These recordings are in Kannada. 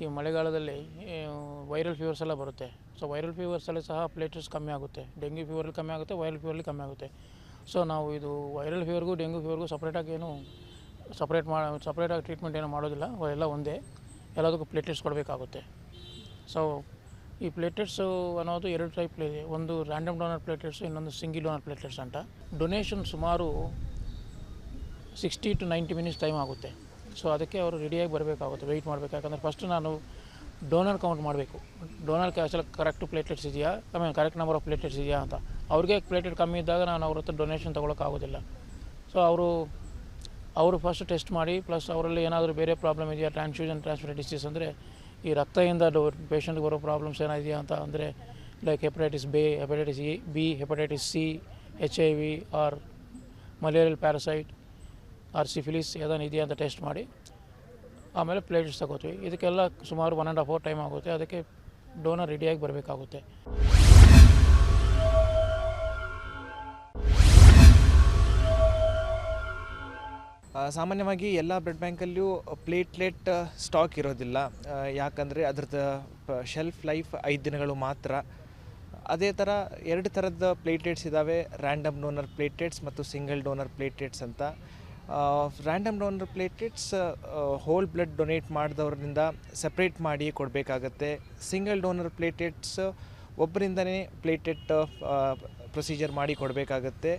ಈ ಮಳೆಗಾಲದಲ್ಲಿ ವೈರಲ್ ಫೀವರ್ಸ್ ಎಲ್ಲ ಬರುತ್ತೆ. ಸೊ ವೈರಲ್ ಫೀವರ್ಸಲ್ಲಿ ಸಹ ಪ್ಲೇಟ್ಲೆಟ್ಸ್ ಕಮ್ಮಿ ಆಗುತ್ತೆ. ಡೆಂಗ್ಯೂ ಫೀವರಲ್ಲಿ ಕಮ್ಮಿ ಆಗುತ್ತೆ ವೈರಲ್ ಫೀವರಲ್ಲಿ ಕಮ್ಮಿ ಆಗುತ್ತೆ. ಸೊ ನಾವು ಇದು ವೈರಲ್ ಫೀವರ್ಗೂ ಡೆಂಗ್ಯೂ ಫೀವರ್ಗೂ ಸಪ್ರೇಟಾಗಿ ಏನು ಸಪ್ರೇಟ್ ಮಾ ಸಪ್ರೇಟಾಗಿ ಟ್ರೀಟ್ಮೆಂಟ್ ಏನೂ ಮಾಡೋದಿಲ್ಲ. ಎಲ್ಲ ಒಂದೇ. ಎಲ್ಲದಕ್ಕೂ ಪ್ಲೇಟ್ಲೆಟ್ಸ್ ಕೊಡಬೇಕಾಗುತ್ತೆ. ಸೊ ಈ ಪ್ಲೇಟ್ಲೆಟ್ಸು ಅನ್ನೋದು ಎರಡು ಟೈಪ್ ಇದೆ. ಒಂದು ರ್ಯಾಂಡಮ್ ಡೋನರ್ ಪ್ಲೇಟ್ಲೆಟ್ಸು ಇನ್ನೊಂದು ಸಿಂಗಿಲ್ ಡೋನರ್ ಪ್ಲೇಟ್ಲೆಟ್ಸ್ ಅಂತ. ಡೊನೇಷನ್ ಸುಮಾರು sixty to ninety minutes time ಆಗುತ್ತೆ. ಸೊ ಅದಕ್ಕೆ ಅವರು ರೆಡಿಯಾಗಿ ಬರಬೇಕಾಗುತ್ತೆ ವೆಯ್ಟ್ ಮಾಡಬೇಕು. ಯಾಕಂದರೆ ಫಸ್ಟ್ ನಾನು ಡೋನರ್ ಕೌಂಟ್ ಮಾಡಬೇಕು. ಡೋನರ್ ಕ್ಯಾಶಲ್ಲಿ ಕರೆಕ್ಟ್ ಪ್ಲೇಟ್ಲೆಟ್ಸ್ ಇದೆಯಾ? I correct number of platelets ಇದೆಯಾ ಅಂತ. ಅವ್ರಿಗೆ ಪ್ಲೇಟ್ಲೆಟ್ ಕಮ್ಮಿ ಇದ್ದಾಗ ನಾನು ಅವ್ರ ಹತ್ರ ಡೊನೇಷನ್ ತೊಗೊಳಕ್ಕಾಗೋದಿಲ್ಲ ಸೊ ಅವರು ಅವರು ಫಸ್ಟ್ ಟೆಸ್ಟ್ ಮಾಡಿ ಪ್ಲಸ್ ಅವರಲ್ಲಿ ಏನಾದರೂ ಬೇರೆ ಪ್ರಾಬ್ಲಮ್ ಇದೆಯಾ ಟ್ರಾನ್ಸ್ಫ್ಯೂಷನ್ ಟ್ರಾನ್ಸ್ಫರ್ ಡಿಸೀಸ್ ಅಂದರೆ ಈ ರಕ್ತದಿಂದ ಡೋ ಪೇಷಂಟ್ಗೆ ಬರೋ ಪ್ರಾಬ್ಲಮ್ಸ್ ಏನಿದೆಯಾ ಅಂತ ಅಂದರೆ like hepatitis B hepatitis E B hepatitis C H I V or malarial parasite or syphilis ಏನೇನು ಇದೆಯಾ ಅಂತ ಟೆಸ್ಟ್ ಮಾಡಿ, ಆಮೇಲೆ ಪ್ಲೇಟ್ಸ್ ತಗೋತೀವಿ. ಇದಕ್ಕೆಲ್ಲ ಸುಮಾರು one and half hour time ಆಗುತ್ತೆ. ಅದಕ್ಕೆ ಡೋನರ್ ರೆಡಿಯಾಗಿ ಬರಬೇಕಾಗುತ್ತೆ. ಸಾಮಾನ್ಯವಾಗಿ ಎಲ್ಲ ಬ್ಲಡ್ ಬ್ಯಾಂಕಲ್ಲೂ ಪ್ಲೇಟ್ಲೆಟ್ ಸ್ಟಾಕ್ ಇರೋದಿಲ್ಲ. ಯಾಕಂದರೆ ಅದ್ರದ್ದು ಶೆಲ್ಫ್ ಲೈಫ್ ಐದು ದಿನಗಳು ಮಾತ್ರ. ಅದೇ ಥರ ಎರಡು ಥರದ ಪ್ಲೇಟ್ಲೆಟ್ಸ್ ಇದ್ದಾವೆ ರ್ಯಾಂಡಮ್ ಡೋನರ್ ಪ್ಲೇಟ್ಲೆಟ್ಸ್ ಮತ್ತು ಸಿಂಗಲ್ ಡೋನರ್ ಪ್ಲೇಟ್ಲೆಟ್ಸ್ ಅಂತ. Random donor platelets whole blood donate ಮಾಡಿದವರಿಂದ separate ಮಾಡಿ ಕೊಡಬೇಕಾಗತ್ತೆ. ಸಿಂಗಲ್ ಡೋನರ್ ಪ್ಲೇಟ್ಲೆಟ್ಸ್ ಒಬ್ಬರಿಂದನೇ ಪ್ಲೇಟ್ಲೆಟ್ ಪ್ರೊಸೀಜರ್ ಮಾಡಿ ಕೊಡಬೇಕಾಗತ್ತೆ.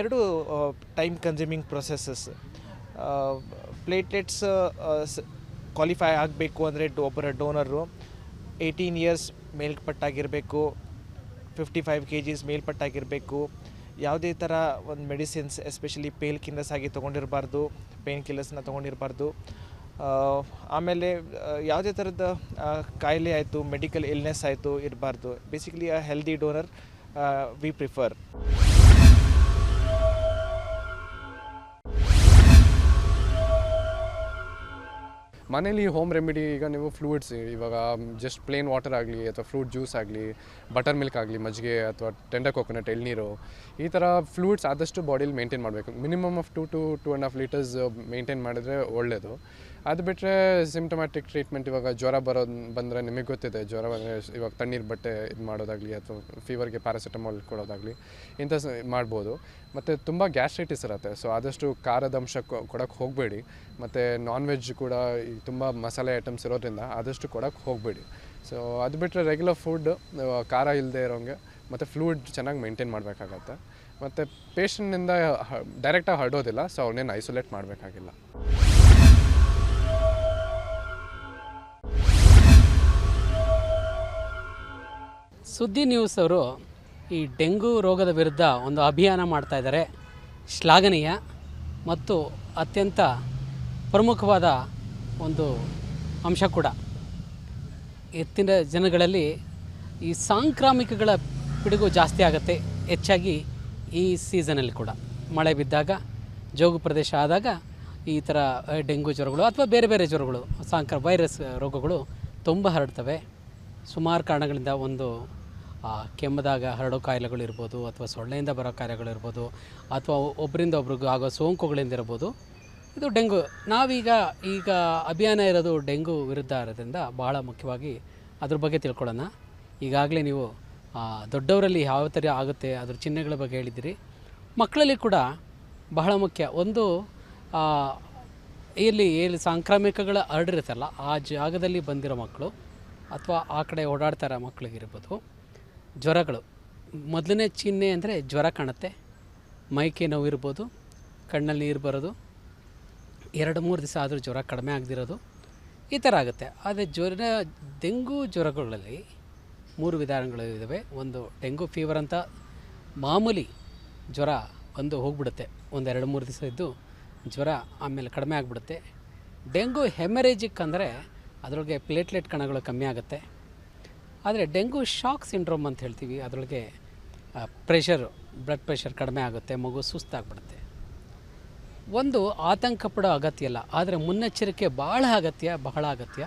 ಎರಡು time consuming processes platelets qualify ಆಗಬೇಕು ಅಂದರೆ ಒಬ್ಬರ ಡೋನರು ಏಯ್ಟೀನ್ ಇಯರ್ಸ್ ಮೇಲ್ಪಟ್ಟಾಗಿರಬೇಕು ಫಿಫ್ಟಿ ಫೈವ್ ಕೆ ಜೀಸ್ ಮೇಲ್ಪಟ್ಟಾಗಿರಬೇಕು. ಯಾವುದೇ ಥರ ಒಂದು ಮೆಡಿಸಿನ್ಸ್, ಎಸ್ಪೆಷಲಿ ಪೇಲ್ ಕಿಲ್ಲರ್ಸ್ ಆಗಿ ತೊಗೊಂಡಿರಬಾರ್ದು, ಪೇನ್ ಕಿಲ್ಲರ್ಸ್ನ ತೊಗೊಂಡಿರಬಾರ್ದು. ಆಮೇಲೆ ಯಾವುದೇ ಥರದ ಕಾಯಿಲೆ ಆಯಿತು, ಮೆಡಿಕಲ್ ಇಲ್ನೆಸ್ ಆಯಿತು ಇರಬಾರ್ದು. Basically a healthy donor we prefer ಮನೇಲಿ ಹೋಮ್ ರೆಮಿಡಿ ಈಗ ನೀವು ಫ್ಲೂಯಿಡ್ಸ್ ಇವಾಗ ಜಸ್ಟ್ ಪ್ಲೇನ್ ವಾಟರ್ ಆಗಲಿ ಅಥವಾ ಫ್ರೂಟ್ ಜ್ಯೂಸ್ ಆಗಲಿ ಬಟರ್ ಮಿಲ್ಕ್ ಆಗಲಿ, ಮಜ್ಜಿಗೆ ಅಥವಾ ಟೆಂಡರ್ ಕೋಕೋನಟ್ ಎಳ್ನೀರು, ಈ ಥರ ಫ್ಲೂಯಿಡ್ಸ್ ಆದಷ್ಟು ಬಾಡಿಲಿ ಮೇಂಟೈನ್ ಮಾಡಬೇಕು. Minimum of two to two and half litres maintain ಮಾಡಿದ್ರೆ ಒಳ್ಳೆಯದು ಅದು ಬಿಟ್ಟರೆ ಸಿಮ್ಟಮ್ಯಾಟಿಕ್ ಟ್ರೀಟ್ಮೆಂಟ್ ಇವಾಗ ಜ್ವರ ಬರೋ ಬಂದರೆ ನಿಮಗೆ ಗೊತ್ತಿದೆ, ಜ್ವರ ಬಂದರೆ ಇವಾಗ ತಣ್ಣೀರು ಬಟ್ಟೆ ಇದು ಮಾಡೋದಾಗಲಿ ಅಥವಾ ಫೀವರ್ಗೆ ಪ್ಯಾರಾಸಿಟಮಾಲ್ ಕೊಡೋದಾಗಲಿ ಇಂಥ ಮಾಡ್ಬೋದು. ಮತ್ತು ತುಂಬ ಗ್ಯಾಸ್ಟ್ರೈಟಿಸ್ ಇರುತ್ತೆ ಸೊ ಆದಷ್ಟು ಖಾರದ ಅಂಶ ಕೊಡೋಕ್ಕೆ ಹೋಗಬೇಡಿ. ಮತ್ತು ನಾನ್ ವೆಜ್ ಕೂಡ ತುಂಬ ಮಸಾಲೆ ಐಟಮ್ಸ್ ಇರೋದ್ರಿಂದ ಆದಷ್ಟು ಕೊಡೋಕ್ಕೆ ಹೋಗಬೇಡಿ. ಸೊ ಅದು ಬಿಟ್ಟರೆ ರೆಗ್ಯುಲರ್ ಫುಡ್ ಖಾರ ಇಲ್ಲದೆ ಇರೋಂಗೆ ಮತ್ತು ಫ್ಲೂಯಿಡ್ ಚೆನ್ನಾಗಿ ಮೇಂಟೈನ್ ಮಾಡಬೇಕಾಗತ್ತೆ. ಮತ್ತು ಪೇಷಂಟ್ನಿಂದ ಡೈರೆಕ್ಟಾಗಿ ಹರಡೋದಿಲ್ಲ ಸೊ ಅವನೇನು ಐಸೋಲೇಟ್ ಮಾಡಬೇಕಾಗಿಲ್ಲ. ಸುದ್ದಿ ನ್ಯೂಸ್ ಅವರು ಈ ಡೆಂಗು ರೋಗದ ವಿರುದ್ಧ ಒಂದು ಅಭಿಯಾನ ಮಾಡ್ತಾ ಇದ್ದಾರೆ. ಶ್ಲಾಘನೀಯ ಮತ್ತು ಅತ್ಯಂತ ಪ್ರಮುಖವಾದ ಒಂದು ಅಂಶ ಕೂಡ. ಎತ್ತಿನ ಜನಗಳಲ್ಲಿ ಈ ಸಾಂಕ್ರಾಮಿಕಗಳ ಪಿಡುಗು ಜಾಸ್ತಿ ಆಗುತ್ತೆ, ಹೆಚ್ಚಾಗಿ ಈ ಸೀಸನಲ್ಲಿ ಕೂಡ. ಮಳೆ ಬಿದ್ದಾಗ, ಜೋಗು ಪ್ರದೇಶ ಆದಾಗ ಈ ಥರ ಡೆಂಗು ಜ್ವರಗಳು ಅಥವಾ ಬೇರೆ ಬೇರೆ ಜ್ವರಗಳು, ಸಾಂಕ್ರ ವೈರಸ್ ರೋಗಗಳು ತುಂಬ ಹರಡ್ತವೆ. ಸುಮಾರು ಕಾರಣಗಳಿಂದ ಒಂದು ಕೆಮ್ಮದಾಗ ಹರಡೋ ಕಾಯಿಲೆಗಳು ಇರ್ಬೋದು ಅಥವಾ ಸೊಳ್ಳೆಯಿಂದ ಬರೋ ಕಾಯಿಲೆಗಳು ಇರ್ಬೋದು ಅಥವಾ ಒಬ್ಬರಿಂದ ಒಬ್ರಿಗೂ ಆಗೋ ಸೋಂಕುಗಳಿಂದ ಇರ್ಬೋದು. ಇದು ಡೆಂಗು. ನಾವೀಗ ಈಗ ಅಭಿಯಾನ ಇರೋದು ಡೆಂಗು ವಿರುದ್ಧ ಇರೋದ್ರಿಂದ ಬಹಳ ಮುಖ್ಯವಾಗಿ ಅದ್ರ ಬಗ್ಗೆ ತಿಳ್ಕೊಳ್ಳೋಣ. ಈಗಾಗಲೇ ನೀವು ದೊಡ್ಡವರಲ್ಲಿ ಯಾವ ಥರ ಆಗುತ್ತೆ ಅದ್ರ ಚಿಹ್ನೆಗಳ ಬಗ್ಗೆ ಹೇಳಿದ್ದೀರಿ. ಮಕ್ಕಳಲ್ಲಿ ಕೂಡ ಬಹಳ ಮುಖ್ಯ. ಒಂದು ಇಲ್ಲಿ ಎಲ್ಲಿ ಸಾಂಕ್ರಾಮಿಕಗಳ ಹರಡಿರುತ್ತಲ್ಲ, ಆ ಜಾಗದಲ್ಲಿ ಬಂದಿರೋ ಮಕ್ಕಳು ಅಥವಾ ಆ ಕಡೆ ಓಡಾಡ್ತಾ ಇರೋ ಮಕ್ಕಳಿಗಿರ್ಬೋದು ಜ್ವರಗಳು. ಮೊದಲನೇ ಚಿಹ್ನೆ ಅಂದರೆ ಜ್ವರ ಕಾಣುತ್ತೆ. ಮೈಕೆ ನೋವು ಇರ್ಬೋದು ಕಣ್ಣಲ್ಲಿ ನೀರು ಬರೋದು, ಎರಡು ಮೂರು ದಿವಸ ಆದರೂ ಜ್ವರ ಕಡಿಮೆ ಆಗದಿರೋದು, ಈ ಥರ ಆಗುತ್ತೆ. ಆದರೆ ಜ್ವರ, ಡೆಂಗು ಜ್ವರಗಳಲ್ಲಿ ಮೂರು ವಿಧಾನಗಳು ಇದ್ದಾವೆ ಒಂದು ಡೆಂಗು ಫೀವರ್ ಅಂತ ಮಾಮೂಲಿ ಜ್ವರ ಬಂದು ಹೋಗ್ಬಿಡುತ್ತೆ. ಒಂದು ಎರಡು ಮೂರು ದಿವಸ ಇದ್ದು ಜ್ವರ ಆಮೇಲೆ ಕಡಿಮೆ ಆಗಿಬಿಡುತ್ತೆ. ಡೆಂಗು ಹೆಮರೇಜಿಕ್ ಅಂದರೆ ಅದರೊಳಗೆ ಪ್ಲೇಟ್ಲೆಟ್ ಕಣಗಳು ಕಮ್ಮಿ ಆಗುತ್ತೆ. ಆದರೆ ಡೆಂಗು ಶಾಕ್ ಸಿಂಡ್ರೋಮ್ ಅಂತ ಹೇಳ್ತೀವಿ, ಅದರೊಳಗೆ ಪ್ರೆಷರ್ ಬ್ಲಡ್ ಪ್ರೆಷರ್ ಕಡಿಮೆ ಆಗುತ್ತೆ, ಮಗು ಸುಸ್ತಾಗ್ಬಿಡುತ್ತೆ. ಒಂದು ಆತಂಕ ಪಡೋ ಅಗತ್ಯ ಇಲ್ಲ, ಆದರೆ ಮುನ್ನೆಚ್ಚರಿಕೆ ಬಹಳ ಅಗತ್ಯ ಬಹಳ ಅಗತ್ಯ.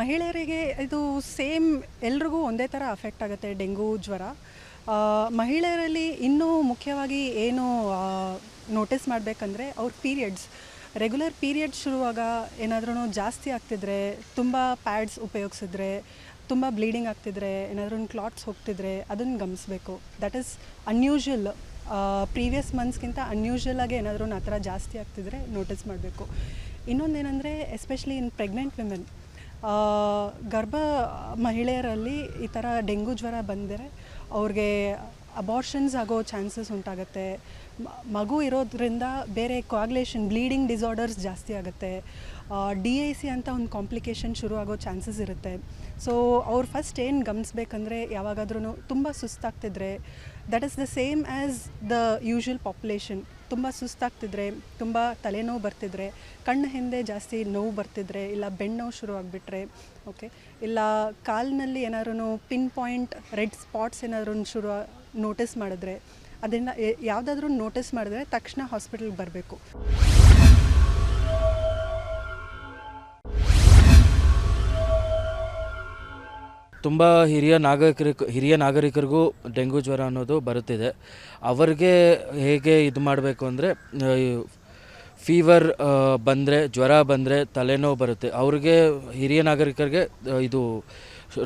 ಮಹಿಳೆಯರಿಗೆ ಇದು ಸೇಮ್ ಎಲ್ರಿಗೂ ಒಂದೇ ಥರ ಅಫೆಕ್ಟ್ ಆಗುತ್ತೆ, ಡೆಂಗು, ಜ್ವರ. ಮಹಿಳೆಯರಲ್ಲಿ ಇನ್ನೂ ಮುಖ್ಯವಾಗಿ ಏನು ನೋಟಿಸ್ ಮಾಡಬೇಕಂದ್ರೆ ಅವ್ರ ಪೀರಿಯಡ್ಸ್ ರೆಗ್ಯುಲರ್ ಪೀರಿಯಡ್ ಶುರುವಾಗ ಏನಾದ್ರೂ ಜಾಸ್ತಿ ಆಗ್ತಿದ್ರೆ, ತುಂಬ ಪ್ಯಾಡ್ಸ್ ಉಪಯೋಗಿಸಿದ್ರೆ, ತುಂಬ ಬ್ಲೀಡಿಂಗ್ ಆಗ್ತಿದ್ರೆ ಏನಾದರೂ ಕ್ಲಾಟ್ಸ್ ಹೋಗ್ತಿದ್ರೆ ಅದನ್ನು ಗಮನಿಸಬೇಕು. ದಟ್ ಈಸ್ ಅನ್ಯೂಶುವಲ್ ಪ್ರೀವಿಯಸ್ ಮಂತ್ಸ್ಗಿಂತ ಅನ್ಯೂಶುವಲ್ ಆಗಿ ಏನಾದರೂ ಆ ಥರ ಜಾಸ್ತಿ ಆಗ್ತಿದ್ರೆ ನೋಟಿಸ್ ಮಾಡಬೇಕು. ಇನ್ನೊಂದೇನೆಂದರೆ ಎಸ್ಪೆಷಲಿ ಇನ್ ಪ್ರೆಗ್ನೆಂಟ್ ವಿಮೆನ್ ಗರ್ಭ ಮಹಿಳೆಯರಲ್ಲಿ ಈ ಥರ ಡೆಂಗು ಜ್ವರ ಬಂದರೆ ಅವ್ರಿಗೆ ಅಬಾರ್ಷನ್ಸ್ ಆಗೋ ಚಾನ್ಸಸ್ ಉಂಟಾಗುತ್ತೆ. ಮಗು ಇರೋದ್ರಿಂದ ಬೇರೆ ಕ್ವಾಗ್ಲೇಷನ್ ಬ್ಲೀಡಿಂಗ್ ಡಿಸಾರ್ಡರ್ಸ್ ಜಾಸ್ತಿ ಆಗುತ್ತೆ. ಡಿ ಐ ಸಿ ಅಂತ ಒಂದು ಕಾಂಪ್ಲಿಕೇಶನ್ ಶುರು ಆಗೋ ಚಾನ್ಸಸ್ ಇರುತ್ತೆ. ಸೊ ಅವ್ರು ಫಸ್ಟ್ ಏನು ಗಮನಿಸ್ಬೇಕಂದ್ರೆ ಯಾವಾಗಾದ್ರೂ ತುಂಬ ಸುಸ್ತಾಗ್ತಿದ್ರೆ that is the same as the usual population ತುಂಬ ಸುಸ್ತಾಗ್ತಿದ್ರೆ, ತುಂಬ ತಲೆನೋವು ಬರ್ತಿದ್ರೆ, ಕಣ್ಣು ಹಿಂದೆ ಜಾಸ್ತಿ ನೋವು ಬರ್ತಿದ್ರೆ, ಇಲ್ಲ ಬೆನ್ನೋವು ಶುರು ಆಗಿಬಿಟ್ರೆ ಓಕೆ ಇಲ್ಲ ಕಾಲಿನಲ್ಲಿ ಏನಾದ್ರೂ ಪಿನ್ ಪಾಯಿಂಟ್ ರೆಡ್ ಸ್ಪಾಟ್ಸ್ ಏನಾದ್ರೂ ಶುರು ನೋಟಿಸ್ ಮಾಡಿದ್ರೆ ಅದನ್ನು ಯಾವುದಾದ್ರೂ ನೋಟಿಸ್ ಮಾಡಿದ್ರೆ ತಕ್ಷಣ ಹಾಸ್ಪಿಟಲ್ಗೆ ಬರಬೇಕು. ತುಂಬ ಹಿರಿಯ ನಾಗರಿಕ ಹಿರಿಯ ನಾಗರಿಕರಿಗೂ ಡೆಂಗು ಜ್ವರ ಅನ್ನೋದು ಬರುತ್ತಿದೆ. ಅವರಿಗೆ ಹೇಗೆ ಇದು ಮಾಡಬೇಕು ಅಂದರೆ ಫೀವರ್ ಬಂದರೆ, ಜ್ವರ ಬಂದರೆ ತಲೆನೋವು ಬರುತ್ತೆ. ಅವ್ರಿಗೆ ಹಿರಿಯ ನಾಗರಿಕರಿಗೆ ಇದು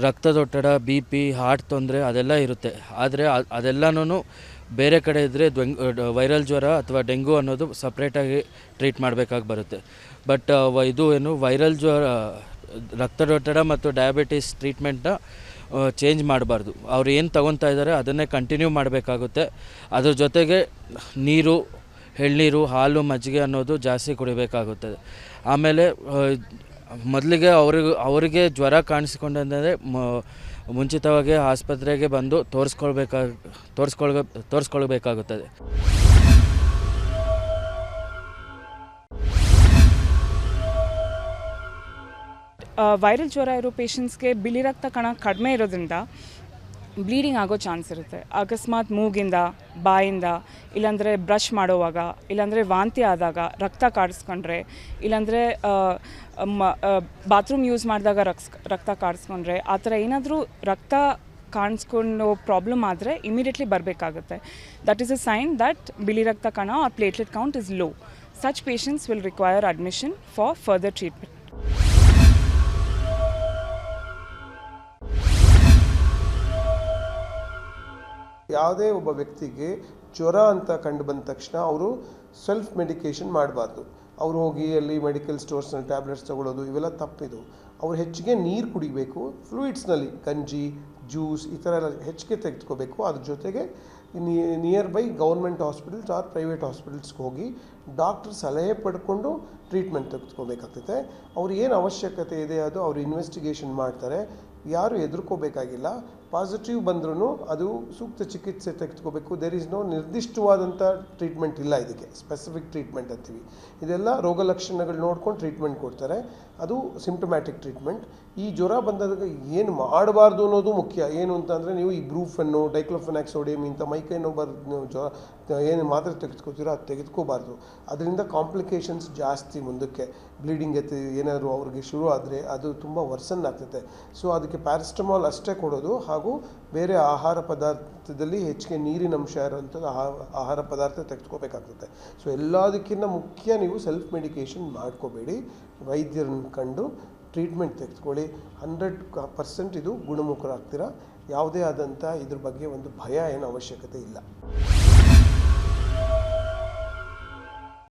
ರಕ್ತದೊತ್ತಡ ಬಿ ಪಿ ಹಾರ್ಟ್ ತೊಂದರೆ ಅದೆಲ್ಲ ಇರುತ್ತೆ. ಆದರೆ ಅದೆಲ್ಲನೂ ಬೇರೆ ಕಡೆ ಇದ್ದರೆ ವೈರಲ್ ಜ್ವರ ಅಥವಾ ಡೆಂಗು ಅನ್ನೋದು ಸಪ್ರೇಟಾಗಿ ಟ್ರೀಟ್ ಮಾಡಬೇಕಾಗಿ ಬರುತ್ತೆ. ಬಟ್ ಇದು ಏನು ವೈರಲ್ ಜ್ವರ ರಕ್ತದೊತ್ತಡ ಮತ್ತು ಡಯಾಬಿಟಿಸ್ ಟ್ರೀಟ್ಮೆಂಟ್ನ ಚೇಂಜ್ ಮಾಡಬಾರ್ದು. ಅವ್ರು ಏನು ತಗೊತಾ ಇದ್ದಾರೆ ಅದನ್ನೇ ಕಂಟಿನ್ಯೂ ಮಾಡಬೇಕಾಗುತ್ತೆ. ಅದ್ರ ಜೊತೆಗೆ ನೀರು, ಎಳ್ನೀರು, ಹಾಲು, ಮಜ್ಜಿಗೆ ಅನ್ನೋದು ಜಾಸ್ತಿ ಕುಡಿಬೇಕಾಗುತ್ತದೆ ಆಮೇಲೆ ಮೊದಲಿಗೆ ಅವ್ರಿಗೆ, ಅವರಿಗೆ ಜ್ವರ ಕಾಣಿಸ್ಕೊಂಡಂದರೆ ಮುಂಚಿತವಾಗಿ ಆಸ್ಪತ್ರೆಗೆ ಬಂದು ತೋರಿಸ್ಕೊಳ್ಬೇಕಾಗ, ತೋರಿಸ್ಕೊಳ್ಗ, ತೋರಿಸ್ಕೊಳ್ಬೇಕಾಗುತ್ತದೆ. ವೈರಲ್ ಜ್ವರ ಇರೋ ಪೇಷಂಟ್ಸ್ಗೆ ಬಿಳಿ ರಕ್ತ ಕಣ ಕಡಿಮೆ ಇರೋದ್ರಿಂದ ಬ್ಲೀಡಿಂಗ್ ಆಗೋ ಚಾನ್ಸ್ ಇರುತ್ತೆ. ಅಕಸ್ಮಾತ್ ಮೂಗಿಂದ, ಬಾಯಿಂದ, ಇಲ್ಲಾಂದರೆ ಬ್ರಷ್ ಮಾಡೋವಾಗ, ಇಲ್ಲಾಂದರೆ ವಾಂತಿ ಆದಾಗ ರಕ್ತ ಕಾಡಿಸ್ಕೊಂಡ್ರೆ, ಇಲ್ಲಾಂದರೆ ಬಾತ್ರೂಮ್ ಯೂಸ್ ಮಾಡಿದಾಗ ರಕ್ಸ್, ರಕ್ತ ಕಾಡಿಸ್ಕೊಂಡ್ರೆ, ಆ ಥರ ಏನಾದರೂ ರಕ್ತ ಕಾಣಿಸ್ಕೊಂಡು ಪ್ರಾಬ್ಲಮ್ ಆದರೆ ಇಮಿಡಿಯೇಟ್ಲಿ ಬರಬೇಕಾಗುತ್ತೆ. That is a sign that ಬಿಳಿ ರಕ್ತ ಕಣ or platelet count is low such patients will require admission for further treatment ಯಾವುದೇ ಒಬ್ಬ ವ್ಯಕ್ತಿಗೆ ಜ್ವರ ಅಂತ ಕಂಡು ಬಂದ ತಕ್ಷಣ ಅವರು ಸೆಲ್ಫ್ ಮೆಡಿಕೇಷನ್ ಮಾಡಬಾರ್ದು. ಅವ್ರು ಹೋಗಿ ಅಲ್ಲಿ ಮೆಡಿಕಲ್ ಸ್ಟೋರ್ಸ್ನಲ್ಲಿ ಟ್ಯಾಬ್ಲೆಟ್ಸ್ ತಗೊಳ್ಳೋದು ಇವೆಲ್ಲ ತಪ್ಪಿದು. ಅವ್ರು ಹೆಚ್ಚಿಗೆ ನೀರು ಕುಡಿಬೇಕು ಫ್ಲೂಯಿಡ್ಸ್ನಲ್ಲಿ ಗಂಜಿ ಜ್ಯೂಸ್ ಈ ಥರ ಎಲ್ಲ ಹೆಚ್ಚಿಗೆ ತೆಗೆದುಕೋಬೇಕು. ಅದ್ರ ಜೊತೆಗೆ near by government hospitals or private ಹಾಸ್ಪಿಟಲ್ಸ್ಗೆ ಹೋಗಿ ಡಾಕ್ಟರ್ ಸಲಹೆ ಪಡ್ಕೊಂಡು ಟ್ರೀಟ್ಮೆಂಟ್ ತೆಗೆದುಕೋಬೇಕಾಗ್ತದೆ ಅವ್ರು ಏನು ಅವಶ್ಯಕತೆ ಇದೆ ಅದು ಅವರು ಇನ್ವೆಸ್ಟಿಗೇಷನ್ ಮಾಡ್ತಾರೆ. ಯಾರು ಹೆದರ್ಕೋಬೇಕಾಗಿಲ್ಲ ಪಾಸಿಟಿವ್ ಬಂದ್ರೂ ಅದು ಸೂಕ್ತ ಚಿಕಿತ್ಸೆ ತೆಗೆದುಕೋಬೇಕು. ದೇರ್ ಈಸ್ ನೋ ನಿರ್ದಿಷ್ಟವಾದಂಥ ಟ್ರೀಟ್ಮೆಂಟ್ ಇಲ್ಲ ಇದಕ್ಕೆ. ಸ್ಪೆಸಿಫಿಕ್ ಟ್ರೀಟ್ಮೆಂಟ್ ಅಂತೀವಿ. ಇದೆಲ್ಲ ರೋಗ ಲಕ್ಷಣಗಳು ನೋಡ್ಕೊಂಡು ಟ್ರೀಟ್ಮೆಂಟ್ ಕೊಡ್ತಾರೆ. ಅದು ಸಿಂಪ್ಟಮ್ಯಾಟಿಕ್ ಟ್ರೀಟ್ಮೆಂಟ್ ಈ ಜ್ವರ ಬಂದಾಗ ಏನು ಮಾಡಬಾರ್ದು ಅನ್ನೋದು ಮುಖ್ಯ. ಏನು ಅಂತಂದರೆ ನೀವು ಈ ಬ್ರೂಫನ್ನು ಡೈಕ್ಲೋಫೆನಾಕ್ ಸೋಡಿಯಂ ಇಂಥ ಮೈಕೈ ನೋವು ಬರ್ ಜ್ವರ ಏನು ಮಾತ್ರ ತೆಗೆದುಕೋತೀರೋ ಅದು ತೆಗೆದುಕೋಬಾರ್ದು. ಅದರಿಂದ ಕಾಂಪ್ಲಿಕೇಶನ್ಸ್ ಜಾಸ್ತಿ ಮುಂದಕ್ಕೆ. ಬ್ಲೀಡಿಂಗ್ ಎತ್ತಿ ಏನಾದರೂ ಅವ್ರಿಗೆ ಶುರು ಆದರೆ ಅದು ತುಂಬ ವರ್ಸನ್ ಆಗ್ತದೆ. ಸೊ ಅದಕ್ಕೆ ಪ್ಯಾರಾಸ್ಟಮಾಲ್ ಅಷ್ಟೇ ಕೊಡೋದು. ಹಾಗೂ ಬೇರೆ ಆಹಾರ ಪದಾರ್ಥದಲ್ಲಿ ಹೆಚ್ಚಿಗೆ ನೀರಿನ ಅಂಶ ಇರೋಂಥದ್ದು ಆಹಾರ ಪದಾರ್ಥ ತೆಗೆದುಕೋಬೇಕಾಗ್ತದೆ. ಸೊ ಎಲ್ಲದಕ್ಕಿಂತ ಮುಖ್ಯ ನೀವು ಸೆಲ್ಫ್ ಮೆಡಿಕೇಷನ್ ಮಾಡ್ಕೋಬೇಡಿ. ವೈದ್ಯರನ್ನ ಕಂಡು ಟ್ರೀಟ್ಮೆಂಟ್ ತೆಗೆದುಕೊಳ್ಳಿ. ಹಂಡ್ರೆಡ್ ಪರ್ಸೆಂಟ್ ಇದು ಗುಣಮುಖರಾಗ್ತೀರಾ? ಯಾವುದೇ ಆದಂಥ ಇದ್ರ ಬಗ್ಗೆ ಒಂದು ಭಯ ಏನು ಅವಶ್ಯಕತೆ ಇಲ್ಲ.